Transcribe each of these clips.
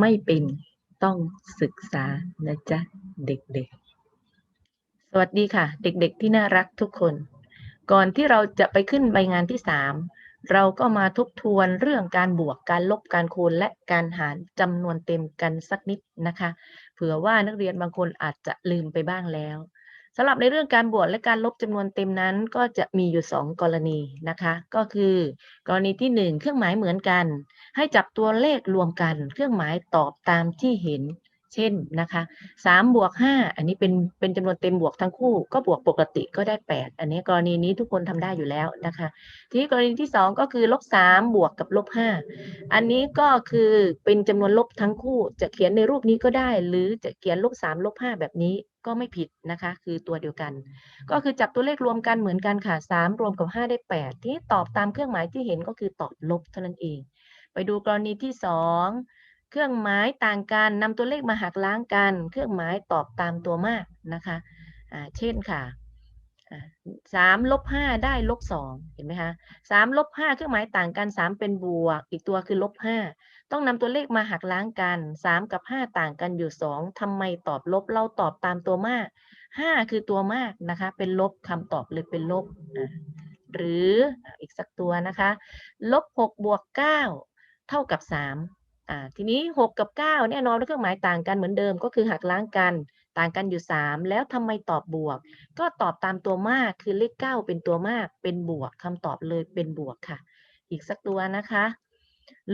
ไม่เป็นต้องศึกษานะจ๊ะเด็กๆ สวัสดีค่ะ เด็กๆที่น่ารักทุกคน ก่อนที่เราจะไปขึ้นใบงานที่3เราก็มาทบทวนเรื่องการบวกการลบการคูณและการหารจำนวนเต็มกันสักนิดนะคะ เผื่อว่านักเรียนบางคนอาจจะลืมไปบ้างแล้ว สำหรับในเรื่องการบวกและการลบจำนวนเต็มนั้น ก็จะมีอยู่ 2 กรณีนะคะ ก็คือ กรณีที่ 1 เครื่องหมายเหมือนกัน ให้จับตัวเลขรวมกัน เครื่องหมายตอบตามที่เห็น เช่นนะคะ3บวก5อันนี้เป็นเป็นจำนวนเต็มบวกทั้งคู่ ก็บวกปกติก็ได้8อันนี้กรณีนี้ทุกคนทำได้อยู่แล้วนะคะ ทีนี้กรณีที่2ก็คือลบ3บวกกับลบ5อันนี้ก็คือเป็นจำนวนลบทั้งคู่ จะเขียนในรูปนี้ก็ได้ หรือจะเขียนลบ3ลบ5แบบนี้ก็ไม่ผิดนะคะ คือตัวเดียวกัน ก็คือจับตัวเลขรวมกันเหมือนกันค่ะ3รวมกับ5ได้8ที่ตอบตามเครื่องหมายที่เห็นก็คือตอบลบเท่านั้นเอง ไปดูกรณีที่2 เครื่องหมายต่างกันนำตัวเลขมาหักล้างกัน เครื่องหมายตอบตามตัวมากนะคะอ่าเช่นค่ะสามลบห้าได้ลบสองเห็นไหมคะสามลบห้าเครื่องหมายต่างกันสามเป็นบวก อีกตัวคือลบห้าต้องนำตัวเลขมาหักล้างกันสามกับห้าต่างกันอยู่สองทำไมตอบลบเราตอบตามตัวมากห้าคือตัวมากนะคะ เป็นลบคำตอบเลยเป็นลบหรืออีกสักตัวนะคะลบหกบวกเก้าเท่ากับสาม อ่าทีนี้ 6 กับ 9 แน่นอนเครื่องหมายต่างกันเหมือนเดิมก็คือหักล้างกันต่างกันอยู่ 3 แล้วทำไมตอบบวก ก็ตอบตามตัวมากคือเลข 9 เป็นตัวมากเป็นบวกคำตอบเลยเป็นบวกค่ะ อีกสักตัวนะคะ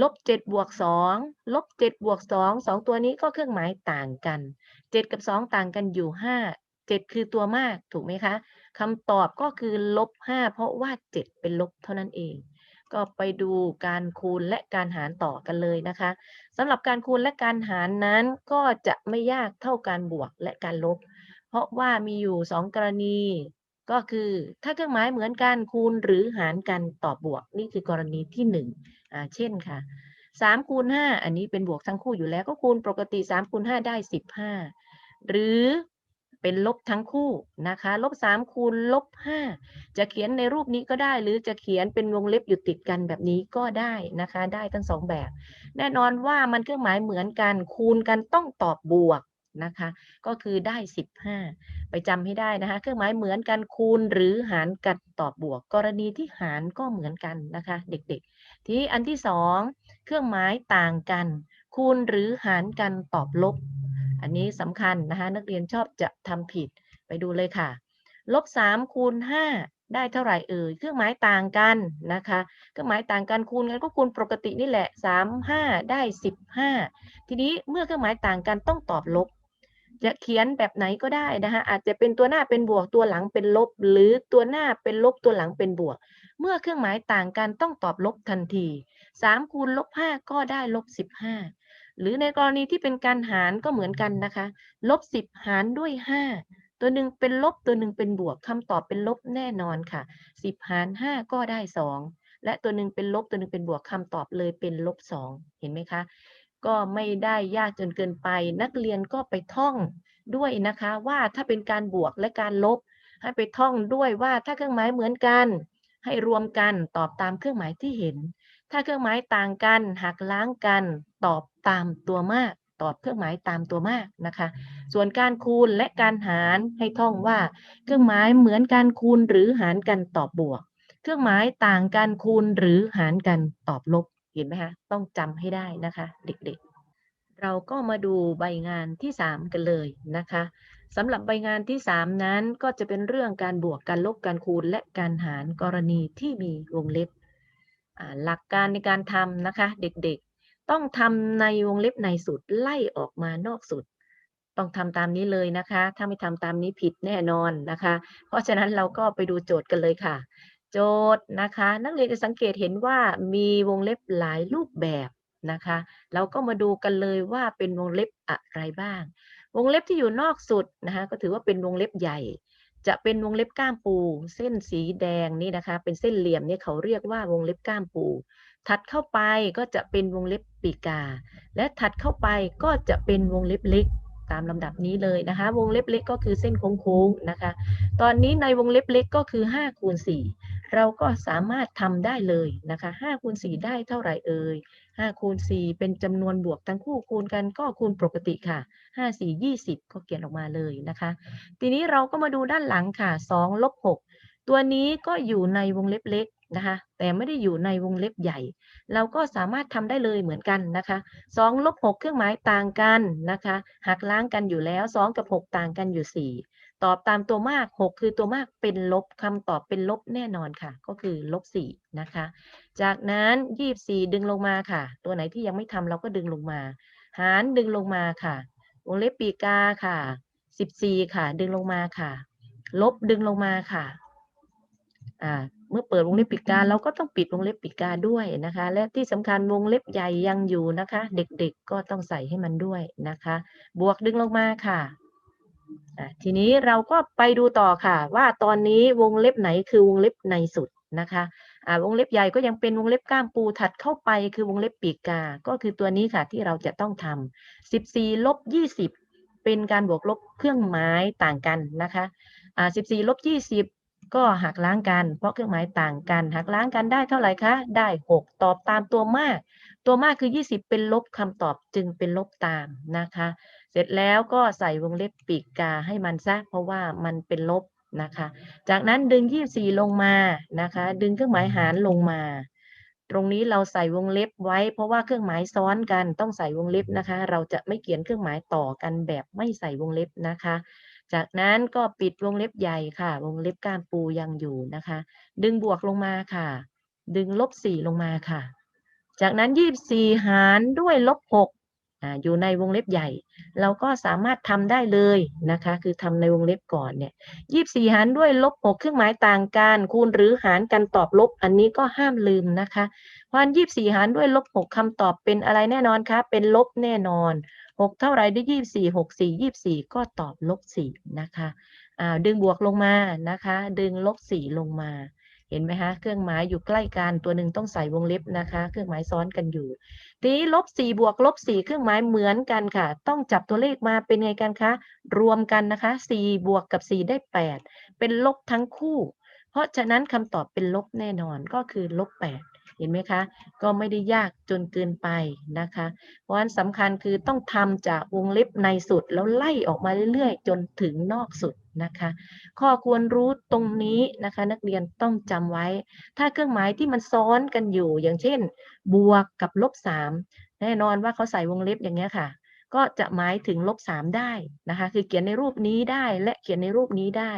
ลบ7บวก2ลบ7บวก2 2 ตัวนี้ก็เครื่องหมายต่างกัน 7 กับ 2 ต่างกันอยู่ 5 7 คือตัวมากถูกไหมคะคำตอบก็คือลบ5เพราะว่า 7 เป็นลบเท่านั้นเอง ก็ไปดูการคูณและการหารต่อกันเลยนะคะสำหรับการคูณและการหารนั้นก็จะไม่ยากเท่าการบวกและการลบ เพราะว่ามีอยู่ 2 กรณี ก็คือถ้าเครื่องหมายเหมือนกันคูณหรือหารกันต่อบบวก นี่คือกรณีที่1อ่าเช่นค่ะ3คูณ5อันนี้เป็นบวกทั้งคู่อยู่แล้วก็คูณปกติ3คูณ5ได้ 15 หรือ เป็นลบทั้งคู่นะคะลบ3คูณลบ5จะเขียนในรูปนี้ก็ได้ หรือจะเขียนเป็นวงเล็บอยู่ติดกันแบบนี้ก็ได้นะคะ ได้ทั้งสองแบบ แน่นอนว่ามันเครื่องหมายเหมือนกัน คูณกันต้องตอบบวกนะคะ ก็คือได้ 15 ไปจำให้ได้นะคะ เครื่องหมายเหมือนกันคูณหรือหารกันตอบบวก กรณีที่หารก็เหมือนกันนะคะ เด็กๆ ที่อันที่สองเครื่องหมายต่างกัน คูณหรือหารกันตอบลบ อันนี้สำคัญนะคะนักเรียนชอบจะทำผิดไปดูเลยค่ะลบสามคูณห้าได้เท่าไหร่เอ่ยเครื่องหมายต่างกันนะคะเครื่องหมายต่างกันคูณกันก็คูณปกตินี่แหละสามห้าได้สิบห้าทีนี้เมื่อเครื่องหมายต่างกันต้องตอบลบ จะเขียนแบบไหนก็ได้นะคะอาจจะเป็นตัวหน้าเป็นบวกตัวหลังเป็นลบ หรือตัวหน้าเป็นลบตัวหลังเป็นบวก เมื่อเครื่องหมายต่างกันต้องตอบลบทันที 3 คูณลบ5ก็ได้ลบ15 หรือในกรณีที่เป็นการหารก็เหมือนกันนะคะ ลบสิบหารด้วยห้าตัวหนึ่งเป็นลบตัวหนึ่งเป็นบวกคำตอบเป็นลบแน่นอนค่ะสิบหารห้าก็ได้สองและตัวหนึ่งเป็นลบตัวหนึ่งเป็นบวกคำตอบเลยเป็นลบสองเห็นไหมคะ ก็ไม่ได้ยากจนเกินไป นักเรียนก็ไปท่องด้วยนะคะ ว่าถ้าเป็นการบวกและการลบ ให้ไปท่องด้วยว่าถ้าเครื่องหมายเหมือนกัน ให้รวมกันตอบตามเครื่องหมายที่เห็น ถ้าเครื่องหมายต่างกันหักล้างกัน ตอบตามตัวมาก ตอบเครื่องหมายตามตัวมากนะคะ ส่วนการคูณและการหารให้ท่องว่า เครื่องหมายเหมือนการคูณหรือหารกันตอบบวก เครื่องหมายต่างกันคูณหรือหารกันตอบลบเห็นไหมคะต้องจำให้ได้นะคะ เด็กๆ เราก็มาดูใบงานที่ 3 กันเลยนะคะสำหรับใบงานที่ 3 นั้นก็จะเป็นเรื่องการบวกการลบการคูณและการหารกรณีที่มีวงเล็บ หลักการในการทำนะคะ เด็กๆ ต้องทำในวงเล็บในสุดไล่ออกมานอกสุด ต้องทำตามนี้เลยนะคะ ถ้าไม่ทำตามนี้ผิดแน่นอนนะคะ เพราะฉะนั้นเราก็ไปดูโจทย์กันเลยค่ะ โจทย์นะคะ นักเรียนจะสังเกตเห็นว่ามีวงเล็บหลายรูปแบบนะคะ เราก็มาดูกันเลยว่าเป็นวงเล็บอะไรบ้าง วงเล็บที่อยู่นอกสุดนะคะก็ถือว่าเป็นวงเล็บใหญ่ จะเป็นวงเล็บก้ามปู เส้นสีแดงนี่นะคะ เป็นเส้นเหลี่ยมนี่เขาเรียกว่าวงเล็บก้ามปู ถัดเข้าไปก็จะเป็นวงเล็บปีกา และถัดเข้าไปก็จะเป็นวงเล็บเล็กตามลำดับนี้เลยนะคะ วงเล็บเล็กก็คือเส้นโค้งๆนะคะ ตอนนี้ในวงเล็บเล็กก็คือ5คูณ4 เราก็สามารถทำได้เลยนะคะ5คูณ4ได้เท่าไหร่เอ่ย5คูณ4เป็นจำนวนบวกทั้งคู่คูณกันก็คูณปกติค่ะ 5 4 20 ก็เขียนออกมาเลยนะคะ ทีนี้เราก็มาดูด้านหลังค่ะ2ลบ6ตัวนี้ก็อยู่ในวงเล็บเล็กนะคะ แต่ไม่ได้อยู่ในวงเล็บใหญ่ เราก็สามารถทำได้เลยเหมือนกันนะคะ2ลบ6เครื่องหมายต่างกันนะคะ หักล้างกันอยู่แล้ว 2 กับ 6 ต่างกันอยู่ 4 ตอบตามตัวมาก 6 คือตัวมากเป็นลบคำตอบเป็นลบแน่นอนค่ะ ก็คือลบ4นะคะ จากนั้น 24 ดึงลงมาค่ะ ตัวไหนที่ยังไม่ทำเราก็ดึงลงมา หารดึงลงมาค่ะ วงเล็บปีกาค่ะ 14 ค่ะ ดึงลงมาค่ะ ลบดึงลงมาค่ะอ่าเมื่อเปิดวงเล็บปีกาเราก็ต้องปิดวงเล็บปีกาด้วยนะคะ และที่สำคัญวงเล็บใหญ่ยังอยู่นะคะ เด็กๆก็ต้องใส่ให้มันด้วยนะคะ บวกดึงลงมาค่ะ ทีนี้เราก็ไปดูต่อค่ะ ว่าตอนนี้วงเล็บไหนคือวงเล็บในสุดนะคะวงเล็บใหญ่ก็ยังเป็นวงเล็บก้ามปูถัดเข้าไปคือวงเล็บปีกาก็คือตัวนี้ค่ะที่เราจะต้องทำ14ลบ20 เป็นการบวกลบเครื่องหมายต่างกันนะคะอ่า14ลบ20ก็หักล้างกัน เพราะเครื่องหมายต่างกัน หักล้างกันได้เท่าไหร่คะ ได้ 6 ตอบตามตัวมาก ตัวมากคือ 20 เป็นลบคำตอบจึงเป็นลบตามนะคะ เสร็จแล้วก็ใส่วงเล็บปีกาให้มันซะเพราะว่ามันเป็นลบนะคะ จากนั้นดึง 24 ลงมานะคะ ดึงเครื่องหมายหารลงมา ตรงนี้เราใส่วงเล็บไว้ เพราะว่าเครื่องหมายซ้อนกันต้องใส่วงเล็บนะคะ เราจะไม่เขียนเครื่องหมายต่อกันแบบไม่ใส่วงเล็บนะคะ จากนั้นก็ปิดวงเล็บใหญ่ค่ะ วงเล็บก้ามปูยังอยู่นะคะ ดึงบวกลงมาค่ะ ดึงลบ4ลงมาค่ะ จากนั้น 24 หารด้วยลบ6 อยู่ในวงเล็บใหญ่ เราก็สามารถทำได้เลยนะคะ คือทำในวงเล็บก่อนเนี่ยยี่สี่หารด้วยลบหกเครื่องหมายต่างกัน คูณหรือหารกันตอบลบ อันนี้ก็ห้ามลืมนะคะพราะยี่สี่หารด้วยลบหกคำตอบเป็นอะไรแน่นอนคะ เป็นลบแน่นอนหกเท่าไรได้ยี่สี่หกสี่ยี่สี่ก็ตอบลบสี่นะคะ อ่า ดึงบวกลงมานะคะ ดึงลบสี่ลงมา เห็นไหมคะเครื่องหมายอยู่ใกล้กันตัวหนึ่งต้องใส่วงเล็บนะคะ เครื่องหมายซ้อนกันอยู่ ทีนี้ลบสี่บวกลบสี่เครื่องหมายเหมือนกันค่ะ ต้องจับตัวเลขมาเป็นไงกันคะรวมกันนะคะสี่บวกกับสี่ได้แปดเป็นลบทั้งคู่ เพราะฉะนั้นคำตอบเป็นลบแน่นอนก็คือลบแปด เห็นไหมคะ ก็ไม่ได้ยากจนเกินไปนะคะ เพราะฉะนั้นสำคัญคือต้องทำจากวงเล็บในสุดแล้วไล่ออกมาเรื่อยๆ จนถึงนอกสุดนะคะ ข้อควรรู้ตรงนี้นะคะ นักเรียนต้องจำไว้ ถ้าเครื่องหมายที่มันซ้อนกันอยู่ อย่างเช่น บวกกับลบสามแน่นอนว่าเขาใส่วงเล็บอย่างเงี้ยค่ะก็จะหมายถึงลบสามได้นะคะ คือเขียนในรูปนี้ได้และเขียนในรูปนี้ได้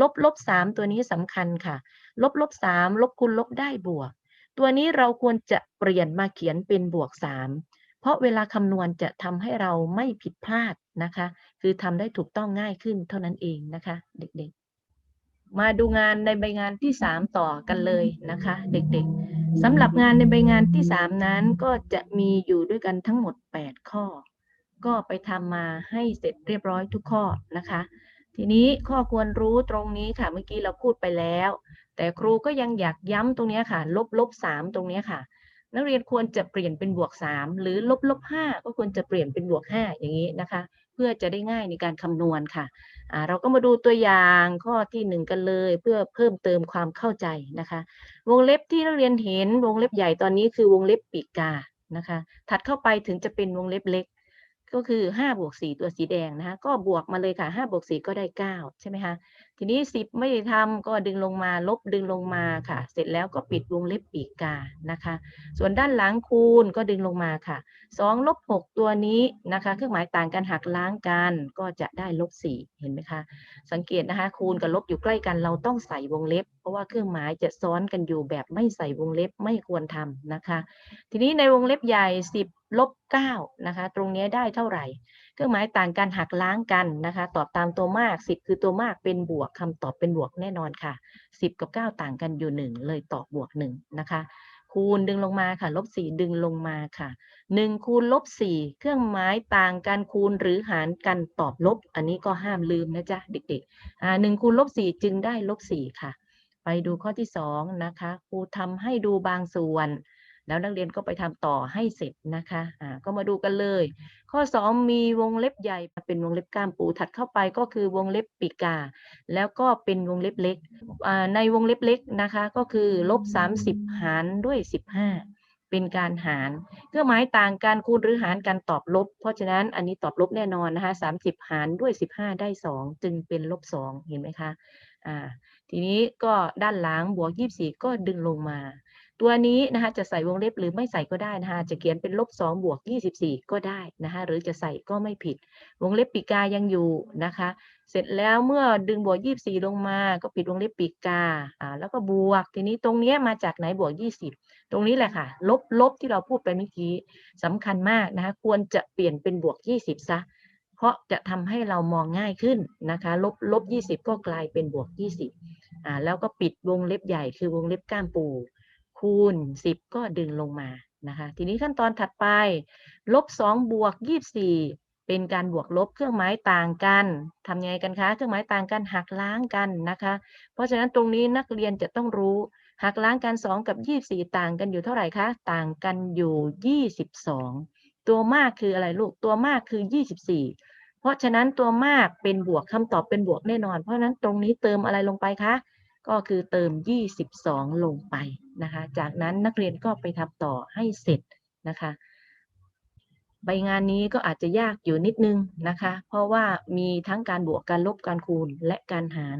ลบลบสามตัวนี้สำคัญค่ะ ลบลบสามลบคูณลบได้บวก ตัวนี้เราควรจะเปลี่ยนมาเขียนเป็นบวกสามเพราะเวลาคำนวณจะทำให้เราไม่ผิดพลาดนะคะ คือทำได้ถูกต้องง่ายขึ้นเท่านั้นเองนะคะ เด็กๆ มาดูงานในใบงานที่ 3 ต่อกันเลยนะคะ เด็กๆสำหรับงานในใบงานที่ 3 นั้นก็จะมีอยู่ด้วยกันทั้งหมด 8 ข้อ ก็ไปทำมาให้เสร็จเรียบร้อยทุกข้อนะคะ ทีนี้ข้อควรรู้ตรงนี้ค่ะเมื่อกี้เราพูดไปแล้ว แต่ครูก็ยังอยากย้ำตรงนี้ค่ะ ลบลบสามตรงนี้ค่ะ นักเรียนควรจะเปลี่ยนเป็นบวก3หรือลบลบ5ก็ควรจะเปลี่ยนเป็นบวก5อย่างนี้นะคะ เพื่อจะได้ง่ายในการคำนวณค่ะเราก็มาดูตัวอย่างข้อที่1กันเลย เพื่อเพิ่มเติมความเข้าใจนะคะ วงเล็บที่นักเรียนเห็นวงเล็บใหญ่ตอนนี้คือวงเล็บปีกกานะคะ ถัดเข้าไปถึงจะเป็นวงเล็บเล็กก็คือ5บวก4ตัวสีแดงนะคะก็บวกมาเลยค่ะ5บวก4ก็ได้ 9 ใช่ไหมคะ ทีนี้10ไม่ได้ทำก็ดึงลงมาลบดึงลงมาค่ะ เสร็จแล้วก็ปิดวงเล็บปีกกานะคะ ส่วนด้านหลังคูณก็ดึงลงมาค่ะ2ลบ6ตัวนี้นะคะ เครื่องหมายต่างกันหักล้างกันก็จะได้ลบ4เห็นไหมคะ สังเกตนะคะ คูณกับลบอยู่ใกล้กันเราต้องใส่วงเล็บ เพราะว่าเครื่องหมายจะซ้อนกันอยู่แบบไม่ใส่วงเล็บไม่ควรทำนะคะ ทีนี้ในวงเล็บใหญ่10ลบ9นะคะ ตรงนี้ได้เท่าไหร่ เครื่องหมายต่างกันหักล้างกันนะคะ ตอบตามตัวมาก 10 คือตัวมากเป็นบวกคำตอบเป็นบวกแน่นอนค่ะ 10 กับ 9 ต่างกันอยู่ 1 เลยตอบบวก1นะคะ คูณดึงลงมาค่ะ ลบ 4 ดึงลงมาค่ะ 1 คูณลบ 4 เครื่องหมายต่างกันคูณหรือหารกันตอบลบ อันนี้ก็ห้ามลืมนะจ๊ะเด็กๆอ่า1คูณลบ 4 จึงได้ลบ 4 ค่ะ ไปดูข้อที่ 2 นะคะ ครูทำให้ดูบางส่วน แล้วนักเรียนก็ไปทำต่อให้เสร็จนะคะอ่าก็มาดูกันเลย ข้อ 2 มีวงเล็บใหญ่เป็นวงเล็บกล้ามปูถัดเข้าไปก็คือวงเล็บปีกา แล้วก็เป็นวงเล็บเล็กอ่าในวงเล็บเล็กนะคะ ก็คือลบ30 หารด้วย 15เป็นการหารเครื่องหมายต่างกันคูณหรือหารกันตอบลบ เพราะฉะนั้นอันนี้ตอบลบแน่นอนนะคะ30หารด้วย15ได้2จึงเป็นลบ2เห็นไหมคะอ่าทีนี้ก็ด้านหลังบวก24ก็ดึงลงมา ตัวนี้นะคะจะใส่วงเล็บหรือไม่ใส่ก็ได้นะคะจะเขียนเป็นลบ2บวก24 ก็ได้นะคะหรือจะใส่ก็ไม่ผิด วงเล็บปีกายังอยู่นะคะ เสร็จแล้วเมื่อดึงบวก24 ลงมาก็ปิดวงเล็บปีกาอ่าแล้วก็บวกทีนี้ตรงเนี้ยมาจากไหนบวก 20 ตรงนี้แหละค่ะ ลบลบที่เราพูดไปเมื่อกี้สำคัญมากนะคะควรจะเปลี่ยนเป็นบวก 20 ซะ เพราะจะทำให้เรามองง่ายขึ้นนะคะลบลบ20 ก็กลายเป็นบวก 20อ่าแล้วก็ปิดวงเล็บใหญ่คือวงเล็บก้ามปู คูณ 10 ก็ดึงลงมานะคะทีนี้ขั้นตอนถัดไปลบ2บวก24 เป็นการบวกลบเครื่องหมายต่างกันทำยังไงกันคะเครื่องหมายต่างกันหักล้างกันนะคะ เพราะฉะนั้นตรงนี้นักเรียนจะต้องรู้หักล้างกัน 2 กับ 24 ต่างกันอยู่เท่าไหร่คะต่างกันอยู่ 22 ตัวมากคืออะไรลูกตัวมากคือ 24 เพราะฉะนั้นตัวมากเป็นบวกคำตอบเป็นบวกแน่นอน เพราะฉะนั้นตรงนี้เติมอะไรลงไปคะ ก็คือเติม 22 ลงไปนะคะ จากนั้นนักเรียนก็ไปทำต่อให้เสร็จนะคะ ใบงานนี้ก็อาจจะยากอยู่นิดนึงนะคะ เพราะว่ามีทั้งการบวกการลบการคูณและการหาร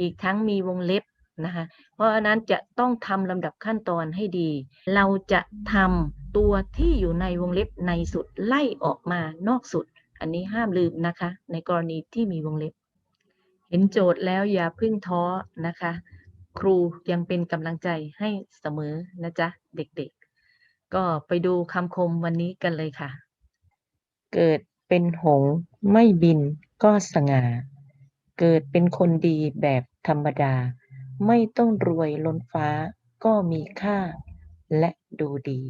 อีกทั้งมีวงเล็บนะคะ เพราะฉะนั้นจะต้องทำลำดับขั้นตอนให้ดี เราจะทำตัวที่อยู่ในวงเล็บในสุดไล่ออกมานอกสุด อันนี้ห้ามลืมนะคะ ในกรณีที่มีวงเล็บ เห็นโจทย์แล้วอย่าพึ่งท้อนะคะ ครูยังเป็นกำลังใจให้เสมอนะจ๊ะ เด็กๆ ก็ไปดูคำคมวันนี้กันเลยค่ะ เกิดเป็นหงไม่บินก็สง่า เกิดเป็นคนดีแบบธรรมดา ไม่ต้องรวยล้นฟ้าก็มีค่าและดูดี